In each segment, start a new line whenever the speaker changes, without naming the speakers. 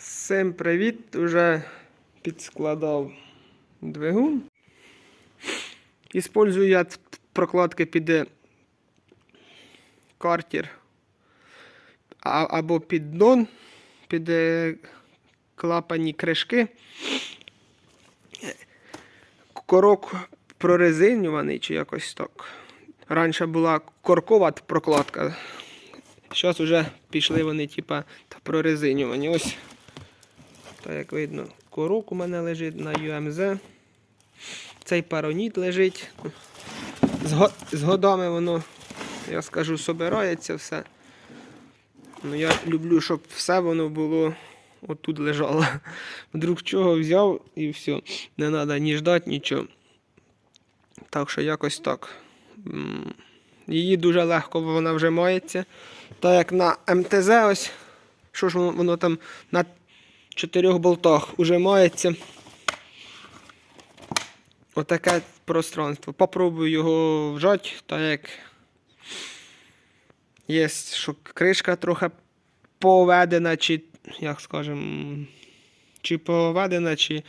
Всім привіт! Уже підскладав двигун. Іспользую я прокладки під е, картер або піддон, під е, клапані кришки. Корок прорезинюваний чи якось так. Раніше була коркова прокладка. Зараз вже пішли вони, типа, прорезинювані. Ось. Так як видно, корок у мене лежить на UMZ. Цей пароніт лежить. З, годами воно, я скажу, собирається все. Ну, я люблю, щоб все воно було отут лежало. Вдруг чого взяв і все. Не треба ні ждати, нічого. Так що якось так. Її дуже легко вона вже мається. Так як на МТЗ ось, що ж воно там на чотирьох болтах уже мається. Отаке пространство. Попробую його вжати, так як є, що кришка трохи поведена, чи, як скажем, чи поведена, чи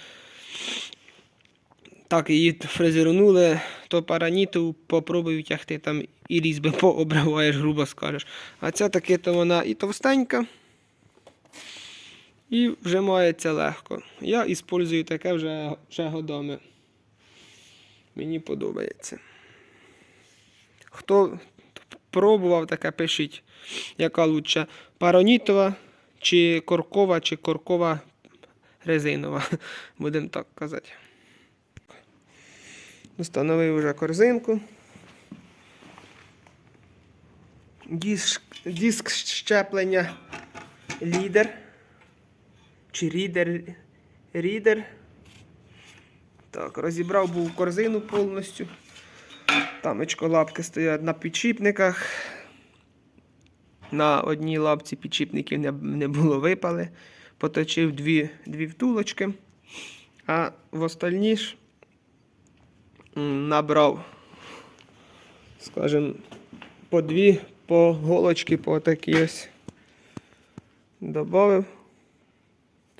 так її фрезернули, то параніту попробую тягти там і різьби пообриваєш, грубо скажеш. А ця таки то вона і товстенька, і вжимається легко. Я іспользую таке вже, вже годами. Мені подобається. Хто пробував таке, пишіть, яка лучше паронітова, чи коркова, чи коркова резинова. Будемо так казати. Встановив вже корзинку. Диск, диск щеплення лідер. Чи рідер. Рідер. Так, розібрав був корзину повністю. Там лапки стоять на підшипниках. На одній лапці підшипників не, не було випали. Поточив дві, дві втулочки. А в остальні ж набрав, скажімо, по дві по голочки, по такі ось. Добавив.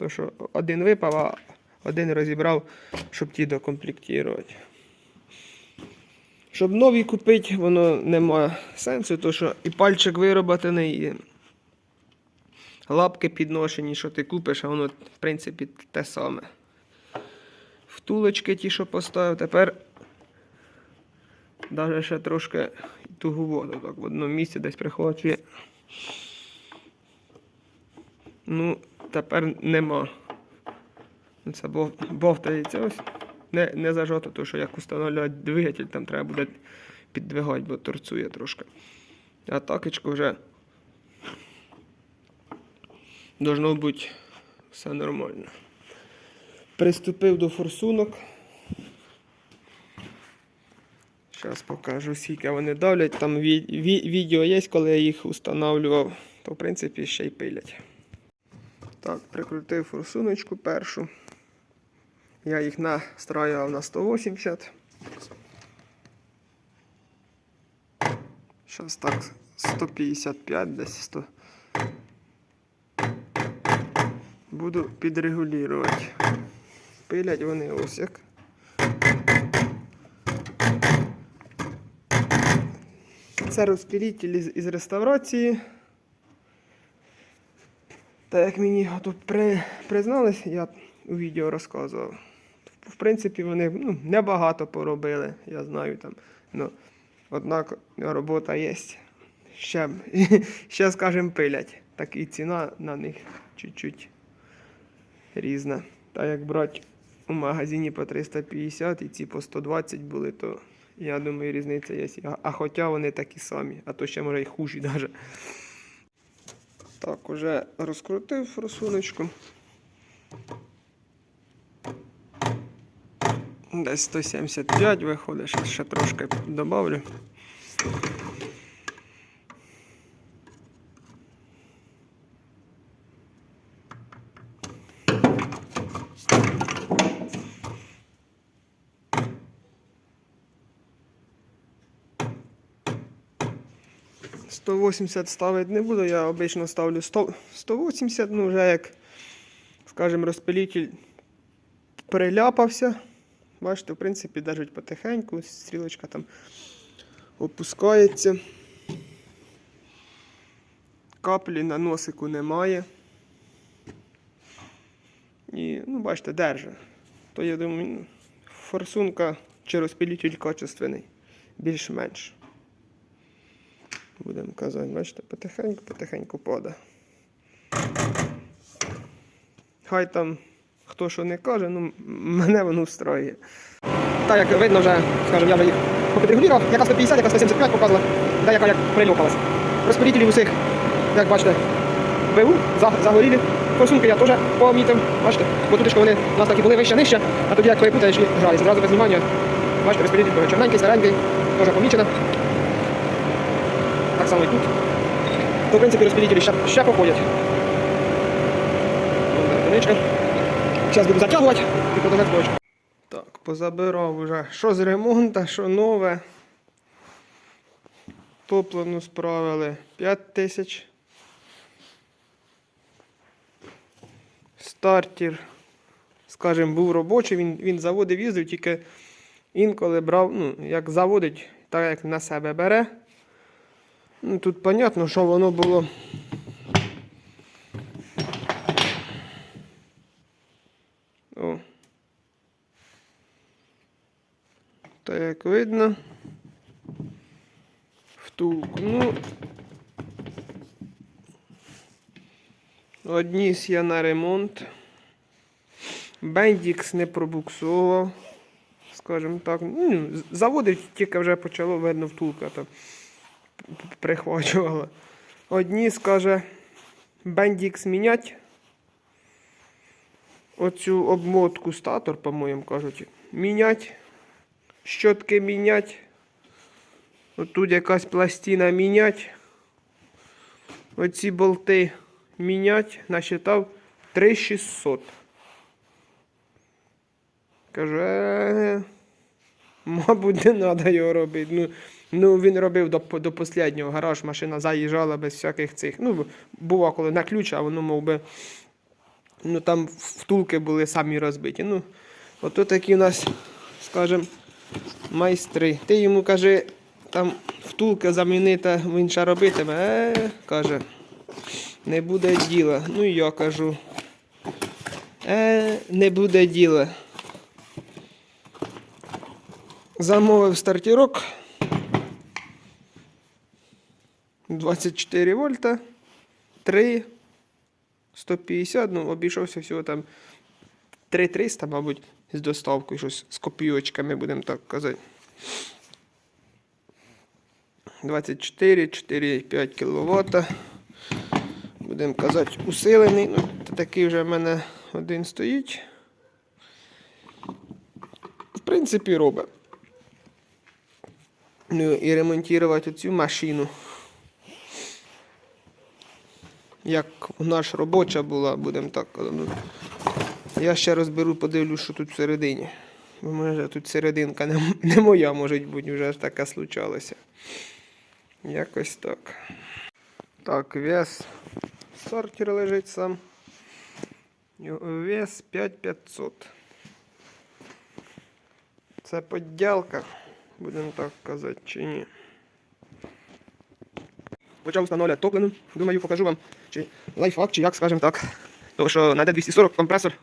То, що один випав, а один розібрав, щоб ті докомплектувати. Щоб нові купити, воно немає сенсу, то що і пальчик вироботаний, і лапки підношені, що ти купиш, а воно, в принципі, те саме. Втулочки ті, що поставив, тепер навіть ще трошки тугу воду так в одному місці десь прихвачує. Ну, тепер нема. Це бов- бовтається ось. Не, не зажато, тому що як встановлювати двигатель, там треба буде піддвигати, бо торцує трошки. А такочку вже должно бути все нормально. Приступив до форсунок. Зараз покажу, скільки вони давлять. Там ві- ві- відео є, коли я їх встановлював, то в принципі ще й пилять. Так, прикрутив форсуночку першу. Я їх настраював на 180. Зараз так 155 десь 100. Буду підрегулювати. Пилять вони ось як. Це розпілітель із, реставрації. Та як мені тут при, признались, я у відео розказував. В принципі, вони ну, небагато поробили, я знаю там. Ну, однак робота є. Ще, ще скажімо, пилять. Так і ціна на них чуть-чуть різна. Та як брати у магазині по 350 і ці по 120 були, то я думаю, різниця є. А, а хоча вони такі самі, а то ще може й хужі навіть. Так, уже розкрутив форсуночку. Десь 175 виходить, ще, трошки добавлю. 180 ставити не буду, я обично ставлю 100, 180, ну вже як скажімо, розпилитель приляпався. Бачите, в принципі, держить потихеньку, стрілочка там опускається. Каплі на носику немає. І, ну, бачите, держить. То я думаю, форсунка чи розпилитель качественний, більш-менш. Будемо казати, бачите, потихеньку, потихеньку падає. Хай там хто що не каже, ну мене воно встроює. Так як видно вже, скажімо, я вже їх попідрегулював, яка 150, яка 175 показувала, деяка як прильопалась. Розподітелі усіх, як бачите, БУ за- загорілі. Форсунки я теж помітив, бачите, бо тут вони у нас такі були вище нижче, а тоді як перепутаєш і граються. Зразу без знімання. Бачите, розподітель чорненький, старенький, теж помічено. Так само і тут. То, в принципі, розподітелі ще, ще. Одиничка. Зараз буду затягувати і продовжати бочку. Так, позабирав вже. Що з ремонту, що нове. Топливну справили 5 тисяч. Стартер, скажімо, був робочий, він, він заводив, їздив, тільки інколи брав, ну, як заводить, так як на себе бере. Ну, тут понятно, що воно було. О. Так як видно. Втулку. Ну. Одніс я на ремонт. Бендікс не пробуксував. Скажімо так. Ну, з- заводив, тільки вже почало видно втулка прихвачувала. Одні скаже Бендікс мінять. Оцю обмотку статор, по-моєму, кажуть, мінять. Щотки мінять. Отут якась пластина мінять. Оці болти мінять. Насчитав 3600. Каже, мабуть, не треба його робити. Ну, ну він робив до, до останнього. Гараж, машина заїжджала без всяких цих. Ну, бува, коли на ключ, а воно мов би. Ну там втулки були самі розбиті. Ну, ото такі у нас, скажімо, майстри. Ти йому каже, там втулки замінити, він ще робитиме. Е, каже, не буде діла. Ну і я кажу. Е, не буде діла. Замовив стартірок. 24 вольта. 3. 150, ну, обійшовся всього там 3300, мабуть, з доставкою, щось з копійочками, будемо так казати. 24, 4,5 кВт. Будемо казати, усилений. Ну, такий вже в мене один стоїть. В принципі, робить. Ну і ремонтувати цю машину. Як ж робоча була, будемо так. Ну, Я ще розберу, подивлюсь, що тут всередині. Бо може тут серединка не, не моя, може бути, вже ж таке случалося. Якось так. Так, вес. Сортер лежить сам. Вес 5500. Це поддялка, будемо так казати, чи ні. Почав встановлювати топливну. Думаю, покажу вам чи лайфхак, чи як, скажемо так. Тому що на D240 компресор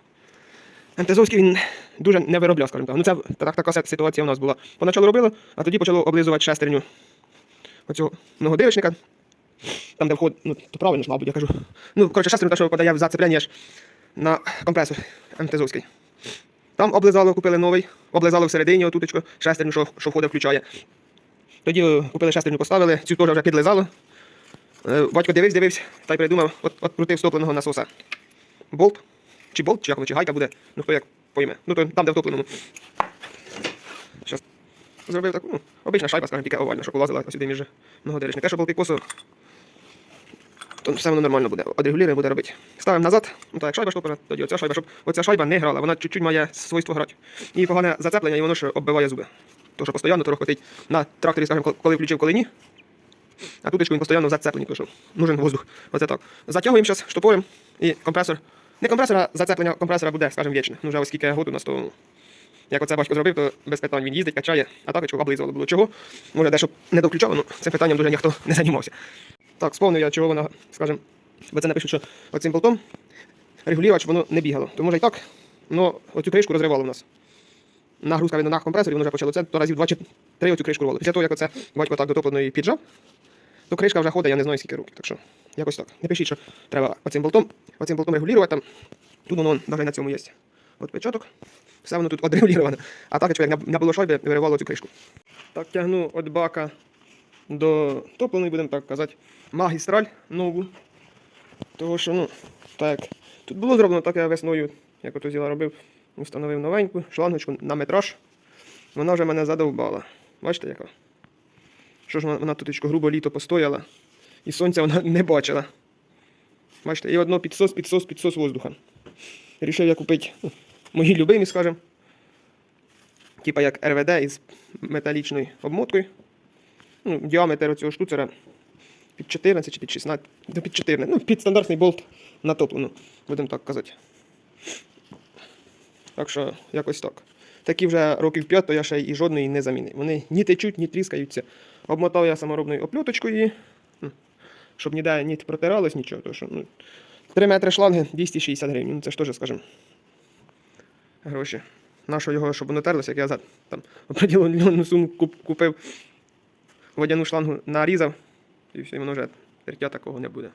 МТЗовський він дуже не виробляв, скажімо так. Ну це так, така ситуація у нас була. Поначалу робили, а тоді почало облизувати шестерню оцього многодивичника. Там, де вход, ну, то правильно ж, мабуть, я кажу. Ну, коротше, шестерню, та, що подає в зацепляння на компресор МТЗовський. Там облизало, купили новий, облизало всередині отуточку, шестерню, що, що входить, включає. Тоді е, купили шестерню, поставили, цю теж вже підлизало. Е, Батько дивився, дивився, та й придумав, от, от крутив стопленого насоса. Болт, чи болт, чи як, чи гайка буде, ну хто як пойме. Ну то там, де в топленому. Щас. Зробив таку, ну, обична шайба, скажімо, тільки овальна, щоб улазила сюди між многодиричника. Те, що болти косо, то все воно нормально буде. Одрегулюємо, буде робити. Ставимо назад, ну так, як шайба штопора, тоді оця шайба, щоб оця шайба не грала, вона чуть-чуть має свойство грати. І погане зацеплення, і воно ж оббиває зуби. То, що постійно трохи хотить на тракторі, скажімо, коли включив, коли ні. А тут він постійно в зацепленні пішов. Нужен воздух. Оце так. Затягуємо зараз штопором і компресор Не компресора, зацеплення компресора буде, скажімо, вічне. Ну, вже ось скільки год у нас, то як оце батько зробив, то без питань він їздить, качає, а так облизувало було. Чого? Може, дещо не доключало, ну цим питанням дуже ніхто не займався. Так, сповнив я, чого вона, скажімо, бо це напишуть, що оцим болтом регулювач воно не бігало. То може і так, але оцю кришку розривало в нас. Нагрузка від на компресорі, воно вже почало це, то разів два чи три оцю кришку рвало. Після того, як оце батько так дотопленої піджав, то кришка вже ходить, я не знаю скільки років. Так що якось так. Не пишіть, що треба оцим болтом, оцим болтом регулювати там. Тут воно навіть на цьому є. От печаток. Все воно тут отрегулювано. А так, як на- набуло шайби, виривало цю кришку. Так тягну від бака до топленої, будемо так казати, магістраль нову. Того що, ну, так тут було зроблено, так я весною, як ото зіла робив, встановив новеньку шлангочку на метраж. Вона вже мене задовбала. Бачите, яка? Що ж вона, тут грубо літо постояла, і сонця вона не бачила. Бачите, і одно підсос, підсос, підсос воздуха. Рішив я купити ну, мої любимі, скажімо. Типа як РВД із металічною обмоткою. Ну, діаметр цього штуцера під 14 чи під 16, ну, під 14, ну, під стандартний болт натоплену, будемо так казати. Так що, якось так. Такі вже років 5, то я ще і жодної не замінив. Вони ні течуть, ні тріскаються. Обмотав я саморобною оплюточкою, щоб ніде ні протиралось, нічого. То, що, ну, 3 метри шланги 260 гривень. Ну це ж теж, скажімо, гроші. Нащо його, щоб воно терлося, як я за там определену суму куп- купив водяну шлангу, нарізав, і все, і воно вже тертя такого не буде.